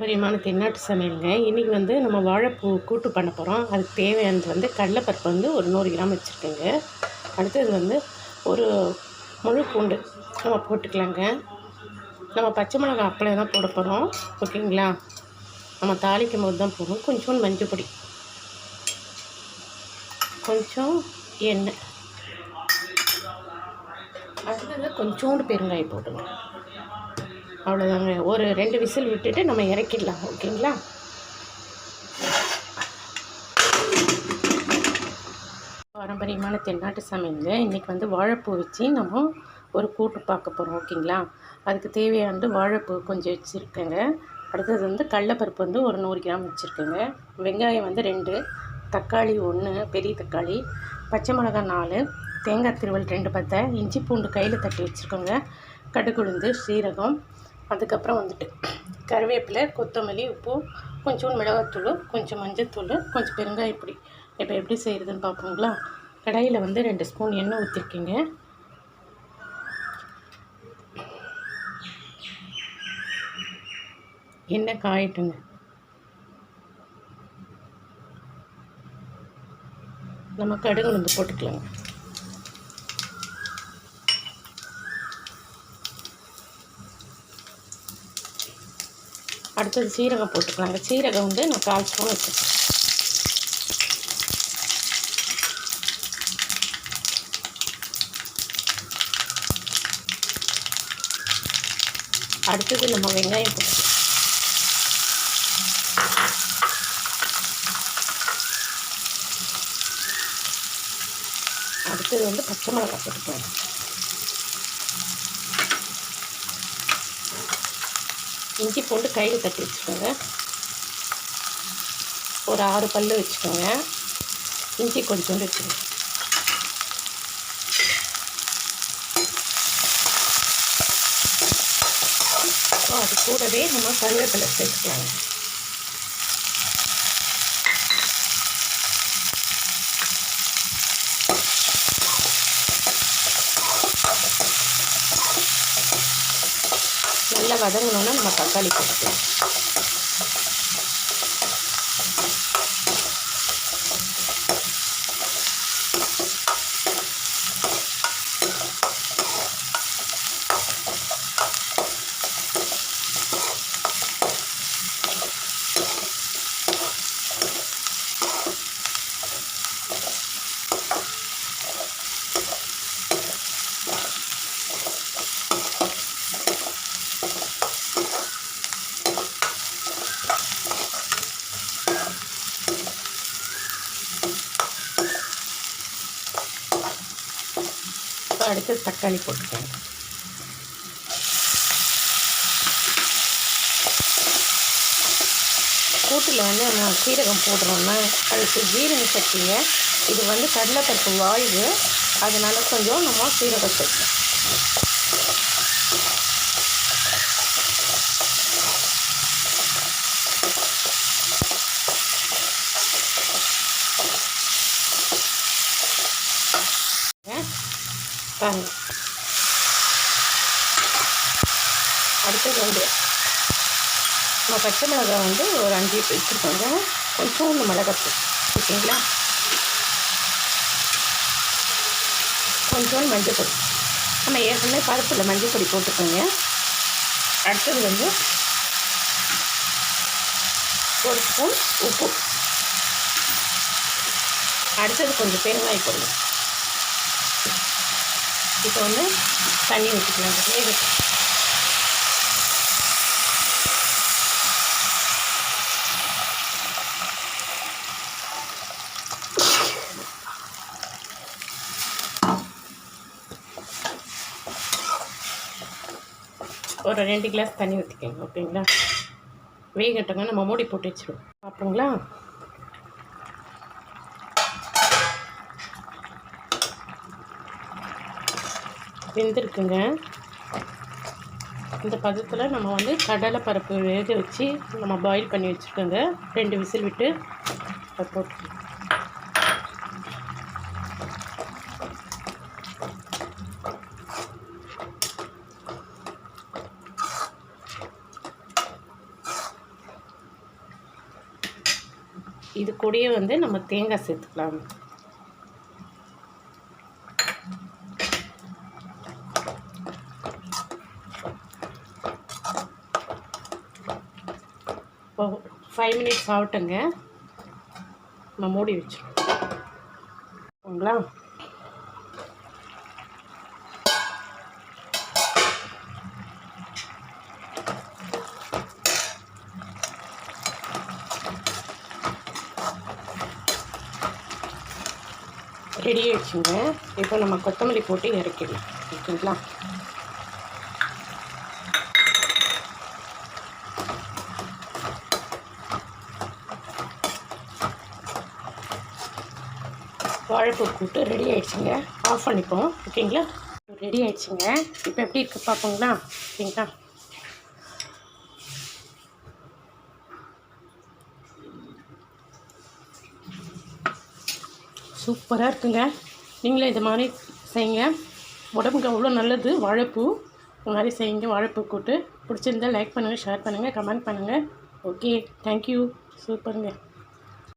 பாரம்பரியமான தென்னாட்டு சமையலுங்க. இன்றைக்கி வந்து நம்ம வாழைப்பூ கூட்டு பண்ண போகிறோம் அதுக்கு தேவையானது வந்து கடலைப்பருப்பு வந்து ஒரு நூறு கிராம் வச்சுருக்கேங்க. அடுத்தது வந்து ஒரு முழு பூண்டு நம்ம போட்டுக்கலாங்க. நம்ம பச்சை மிளகாய் அப்படியே தான் போட போகிறோம் ஓகேங்களா? நம்ம தாளிக்கும் போது தான் போடணும் கொஞ்சோண்டு மஞ்சள் பொடி. கொஞ்சம் எண்ணெய். அடுத்தது கொஞ்சோண்டு பெருங்காயம் போட்டுங்க அவ்வளோதாங்க ஒரு ரெண்டு விசில் விட்டுட்டு நம்ம இறக்கிடலாம். ஓகேங்களா? பாரம்பரியமான தென்னாட்டு சமையலில் இன்றைக்கி வந்து வாழைப்பூ வச்சு நம்ம ஒரு கூட்டு பார்க்க போகிறோம் ஓகேங்களா? அதுக்கு தேவையானது வாழைப்பூ கொஞ்சம் வச்சுருக்கேங்க. அடுத்தது வந்து கடலப்பருப்பு வந்து ஒரு நூறு கிராம் வச்சுருக்கேங்க. வெங்காயம் வந்து ரெண்டு தக்காளி ஒன்று பெரிய தக்காளி பச்சை மிளகாய் நாலு தேங்காய் திருவல் ரெண்டு பத்தை இஞ்சி பூண்டு கையில் தட்டி வச்சுருக்கோங்க. கடுகுளுந்து சீரகம் அதுக்கப்புறம் வந்துட்டு கருவேப்பிலை கொத்தமல்லி உப்பு கொஞ்சோண்டு மிளகாத்தூள் கொஞ்சம் மஞ்சத்தூள் கொஞ்சம் பெருங்காயப்பொடி இப்போ எப்படி செய்கிறதுன்னு பார்ப்போங்களா? கடாயில் வந்து ரெண்டு ஸ்பூன் எண்ணெய் ஊற்றிருக்கீங்க எண்ணெய் காயட்டுங்க. நம்ம கடுகு வந்து போட்டுக்கலாங்க. அடுத்தது சீரகம் போட்டுக்கலாங்க சீரகம் வந்து நான் கால் ஸ்பூன் வச்சுருக்கேன் அடுத்தது நம்ம வெங்காயம் போட்டு அடுத்தது வந்து பச்சை மிளகாய் போட்டுக்கலாம். இஞ்சி பூண்டு கையில் தட்டி வச்சுக்கோங்க. ஒரு ஆறு பல் வச்சுக்கோங்க. இஞ்சி கொஞ்சோண்டு வச்சுக்கோங்க. அது கூடவே நம்ம கருவேப்பிலை சேர்த்துக்கலாங்க நல்லா வதங்கணுன்னா நம்ம தக்காளி போட்டுக்கலாம். அடுத்து தக்காளி போட்டுக்கோங்க கூட்டில் வந்து நம்ம சீரகம் போடுறோம்னா அதுக்கு ஜீரண சக்திங்க. இது வந்து கடலைப்பருப்பு வாய்வு அதனால் கொஞ்சம் நம்ம சீரகம் சேர்க்கணும் பாருங்க. அடுத்தது வந்து நம்ம பச்சை மிளகாய் வந்து ஒரு அஞ்சு வச்சுருக்கோங்க. கொஞ்சோண்டு மிளகாத்தூள் ஓகேங்களா? கொஞ்சோண்டு மஞ்சள் பொடி. நம்ம ஏற்கனவே பருப்பில் மஞ்சள் பொடி போட்டுக்கோங்க. அடுத்தது வந்து ஒரு ஸ்பூன் உப்பு. அடுத்தது கொஞ்சம் பெருங்காய பொடி இப்போ வந்து தண்ணி ஊற்றிக்கலாம் வேக ஒரு ரெண்டு கிளாஸ் தண்ணி ஊற்றிக்கோங்க ஓகேங்களா? வேகட்டங்க நம்ம மூடி போட்டு வச்சிடுவோம் பார்ப்போங்களா வெந்திருக்குங்க. இந்த பதத்தில் நம்ம வந்து கடலை பருப்பு வேக வச்சு நம்ம பாயில் பண்ணி வச்சுருக்கோங்க. ரெண்டு விசில் விட்டு போட்டு. இது கூடயே வந்து நம்ம தேங்காய் சேர்த்துக்கலாம். இப்போ ஃபைவ் மினிட்ஸ் ஆகட்டுங்க. நம்ம மூடி வச்சிருவோங்களா ரெடி ஆயிடுச்சுங்க. இப்போ நம்ம கொத்தமல்லி போட்டு இறக்கிடலாம். ஓகேங்களா? வாழைப்பூ கூட்டு ரெடி ஆயிடுச்சுங்க. ஆஃப் பண்ணிப்போம். ஓகேங்களா ரெடி ஆயிடுச்சுங்க. இப்போ எப்படி இருக்குது பார்ப்போங்களா ஓகேங்களா சூப்பராக இருக்குங்க. நீங்களும் இது மாதிரி செய்யுங்க. உடம்புக்கு அவ்வளோ நல்லது. வாழைப்பூ இந்த மாதிரி செய்யுங்க. வாழைப்பூ கூட்டு. பிடிச்சிருந்தா லைக் பண்ணுங்கள் ஷேர் பண்ணுங்கள் கமெண்ட் பண்ணுங்கள் ஓகே தேங்க்யூ சூப்பருங்க.